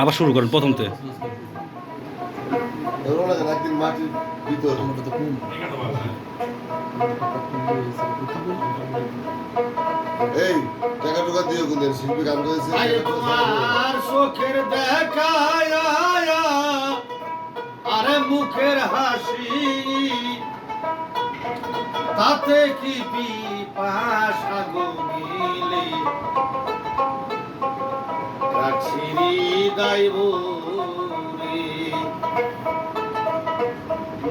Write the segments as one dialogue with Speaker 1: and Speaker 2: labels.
Speaker 1: আবার শুরু করেন প্রথম থেকে
Speaker 2: এগুলো লাগে না, একদিন মাটির ভিতর এই টাকা টুকা দিও কিন্তু শিল্পী গান করেছে।
Speaker 3: আরে তোমার চোখের দেখায় আরে মুখের হাসি তাতে কি পিপাসা রাখছি ভরে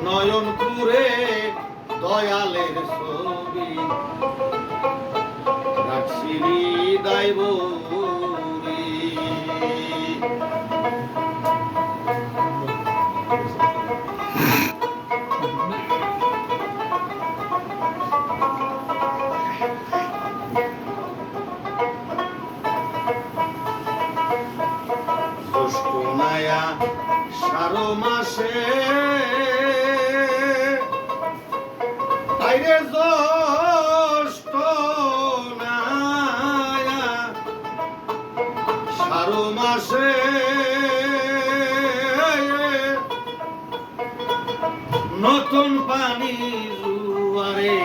Speaker 3: নয়ন কুরে দয়ালের ছবি। রাখছি হৃদয় সারো মাসে। জ্যৈষ্ঠ নায়া। সারো মাসে। নতুন পানি জুয়ারে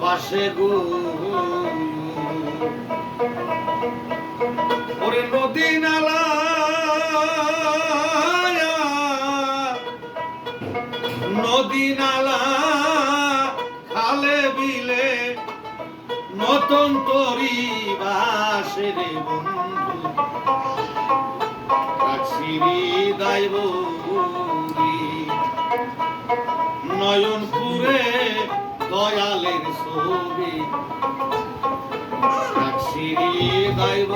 Speaker 3: বাসে গো। নদী নালা খালে বিলে, নতুন তরি বাসে রে বন্ধু। নয়নপুরে দয়ালের ছবি। সাক্ষী দাইব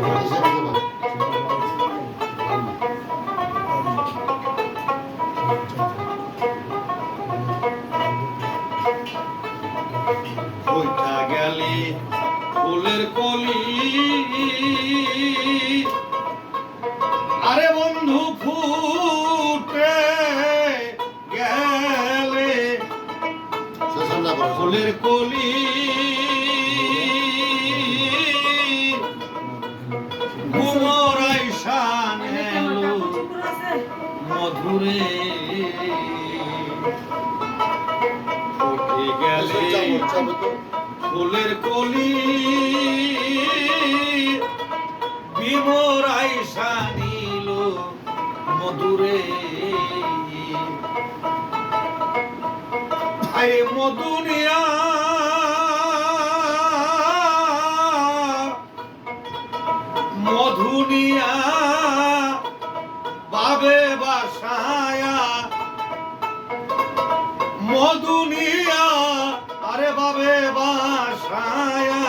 Speaker 3: বইটা ফুলের কলি। আরে বন্ধু ফুটে গেলে ফুলের কলি। ঘুমরাই শান এলো মধুরে ফুটে গেলে ফুলের কলি বিমরাই শানিল মধুরে। আরে মধুনিয়া মধুনিয়া বাবে বাসায়া। মধুনিয়া আরে বাবে বাসায়া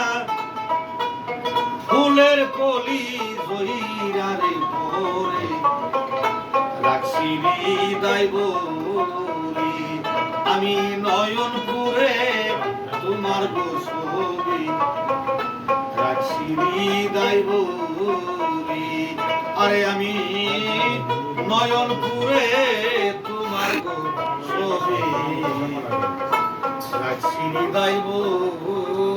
Speaker 3: ফুলের কলি জয়িরারে পরে রাখছি হৃদয় বলি, আমি নয়ন পুরে তোমার গোসবি রাখছি হৃদয় বলি, আরে আমি নয়ন পুরে তোমার গোসবি রাখছি হৃদয় বলি।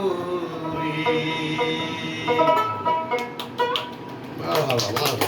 Speaker 2: 하고 넘어가는